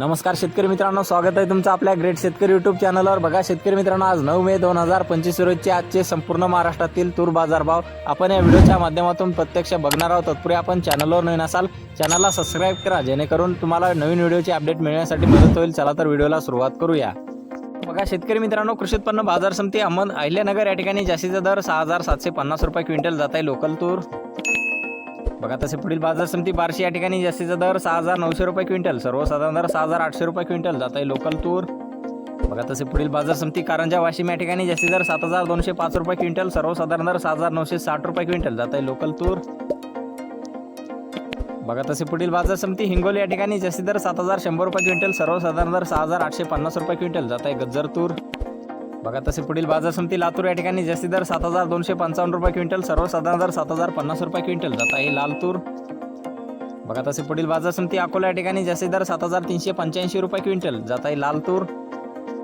नमस्कार शेतकरी मित्रांनो स्वागत आहे तुमचं आपल्या ग्रेट शेतकरी युट्यूब चॅनलवर बघा शेतकरी मित्रांनो आज नऊ मे दोन हजार पंचवीस रोजचे आजचे संपूर्ण महाराष्ट्रातील तूर बाजारभाव आपण या व्हिडिओच्या माध्यमातून प्रत्यक्ष बघणार आहोत. तत्पूर्वी आपण चॅनलवर नवीन असाल चॅनलला सबस्क्राईब करा जेणेकरून तुम्हाला नवीन व्हिडिओची अपडेट मिळण्यासाठी मदत होईल. चला तर व्हिडिओला सुरुवात करूया. बघा शेतकरी मित्रांनो कृषी उत्पन्न बाजार समिती अहमद अहिल्यानगर या ठिकाणी जास्तीचा दर सहा हजार सातशे पन्नास रुपये क्विंटल जात आहे. लोकल तूर बघा तसे पुढील बाजार समिती बार्शी या ठिकाणी जास्तीचा दर सहा हजार नऊशे रुपये क्विंटल सर्वसाधारण दर सहा हजार आठशे रुपये क्विंटल. जात आहे लोकल तूर. बघा तसे पुढील बाजार समिती कारंजा वाशिम या ठिकाणी जास्ती दर सात हजार दोनशे पाच रुपये क्विंटल सर्वसाधारण दर सहा हजार नऊशे साठ रुपये क्विंटल. जात आहे लोकल तूर. बघा तसे पुढील बाजार समिती हिंगोली या ठिकाणी जास्ती दर सात हजार शंभर रुपये क्विंटल सर्वसाधारण दर सहा हजार आठशे पन्नास रुपये क्विंटल. जात आहे गज्जर तूर. बघा तसे पुढील बाजार समिती लातूर या ठिकाणी जास्ती दर सात हजार दोनशे पंचावन्न रुपये क्विंटल सर्वसाधारण दर सात हजार पन्नास रुपये क्विंटल. जात आहे लाल तूर बघा तसे पुढील बाजार समिती अकोला या ठिकाणी जास्ती दर सात हजार तीनशे पंच्याऐंशी रुपये क्विंटल. जात आहे लाल तूर